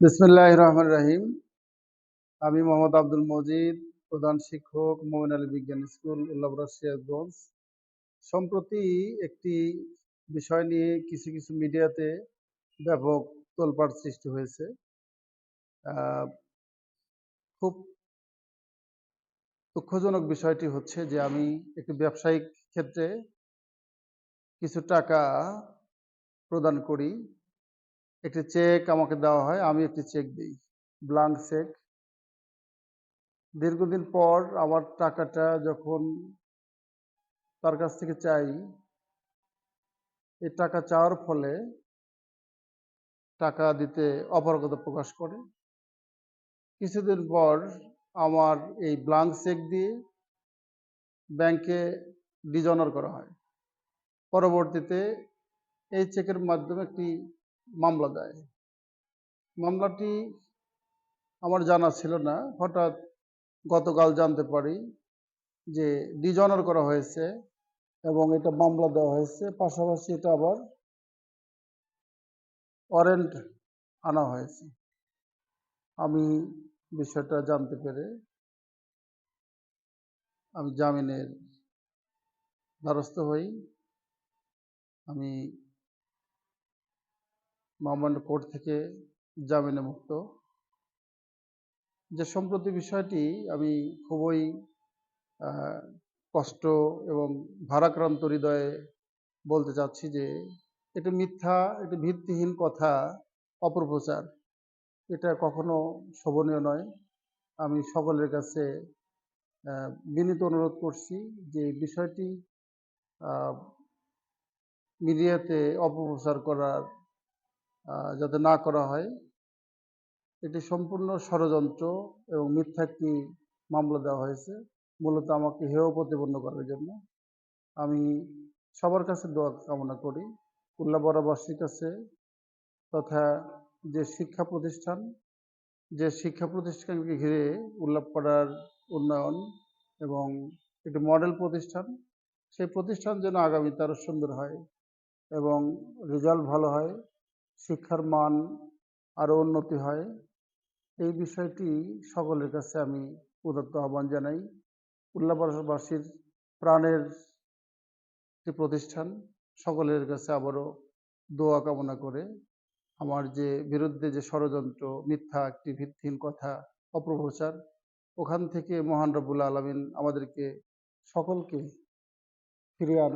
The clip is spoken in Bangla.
বিসমিল্লাহ রহমান রাহিম আমি মোহাম্মদ আব্দুল মজিদ, প্রধান শিক্ষক, মোমিন আলী বিজ্ঞান স্কুল, উল্লাবরা সম্প্রতি একটি বিষয় নিয়ে কিছু কিছু মিডিয়াতে ব্যাপক তোলপাড় সৃষ্টি হয়েছে। খুব দুঃখজনক বিষয়টি হচ্ছে যে আমি একটি ব্যবসায়িক ক্ষেত্রে কিছু টাকা প্রদান করি। একটি চেক আমাকে দেওয়া হয়, আমি একটি চেক দিই ব্লাঙ্ক চেক দীর্ঘদিন পর আমার টাকাটা যখন তার কাছ থেকে চাই, এই টাকা চাওয়ার ফলে টাকা দিতে অপারগতা প্রকাশ করে। কিছুদিন পর আমার এই ব্লাঙ্ক চেক দিয়ে ব্যাংকে ডিজনার করা হয়। পরবর্তীতে এই চেকের মাধ্যমে একটি মামলা দেয়। মামলাটি আমার জানা ছিল না। হঠাৎ গতকাল জানতে পারি যে ডিজনার করা হয়েছে এবং এটা মামলা দেওয়া হয়েছে। পাশাপাশি এটা আবার ওয়ারেন্ট আনা হয়েছে। আমি বিষয়টা জানতে পেরে আমি জামিনের দ্বারস্থ হই। আমি মহামান্য কোর্ট থেকে জামিনে মুক্ত। যে সম্প্রতি বিষয়টি আমি খুবই কষ্ট এবং ভারাক্রান্ত হৃদয়ে বলতে চাচ্ছি যে, এটা মিথ্যা, এটা ভিত্তিহীন কথা, অপপ্রচার। এটা কখনো শোভনীয় নয়। আমি সকলের কাছে বিনীত অনুরোধ করছি যে বিষয়টি মিডিয়াতে অপপ্রচার করার যাতে না করা হয়। এটি সম্পূর্ণ ষড়যন্ত্র এবং মিথ্যা একটি মামলা দেওয়া হয়েছে। মূলত আমাকে হেয় প্রতিপন্ন করার জন্য। আমি সবার কাছে দোয়া কামনা করি। উল্লাবরাবাসীর কাছে তথা যে শিক্ষা প্রতিষ্ঠান, যে শিক্ষা প্রতিষ্ঠানকে ঘিরে উল্লাপাড়ার উন্নয়ন এবং একটি মডেল প্রতিষ্ঠান, সেই প্রতিষ্ঠান যেন আগামীতে আরও সুন্দর হয় এবং রেজাল্ট ভালো হয়। শিক্ষার মান আরও উন্নতি হয়। এই বিষয়টি সকলের কাছে আমি উদাত্ত আহ্বান জানাই। উল্লাপাড়াবাসীর প্রাণের একটি প্রতিষ্ঠান, সকলের কাছে আবারও দোয়া কামনা করে। আমার যে বিরুদ্ধে যে ষড়যন্ত্র, মিথ্যা, একটি ভিত্তিহীন কথা, অপপ্রচার, ওখান থেকে মহান রব্বুল আলমিন আমাদেরকে সকলকে ফিরিয়ে আনুক।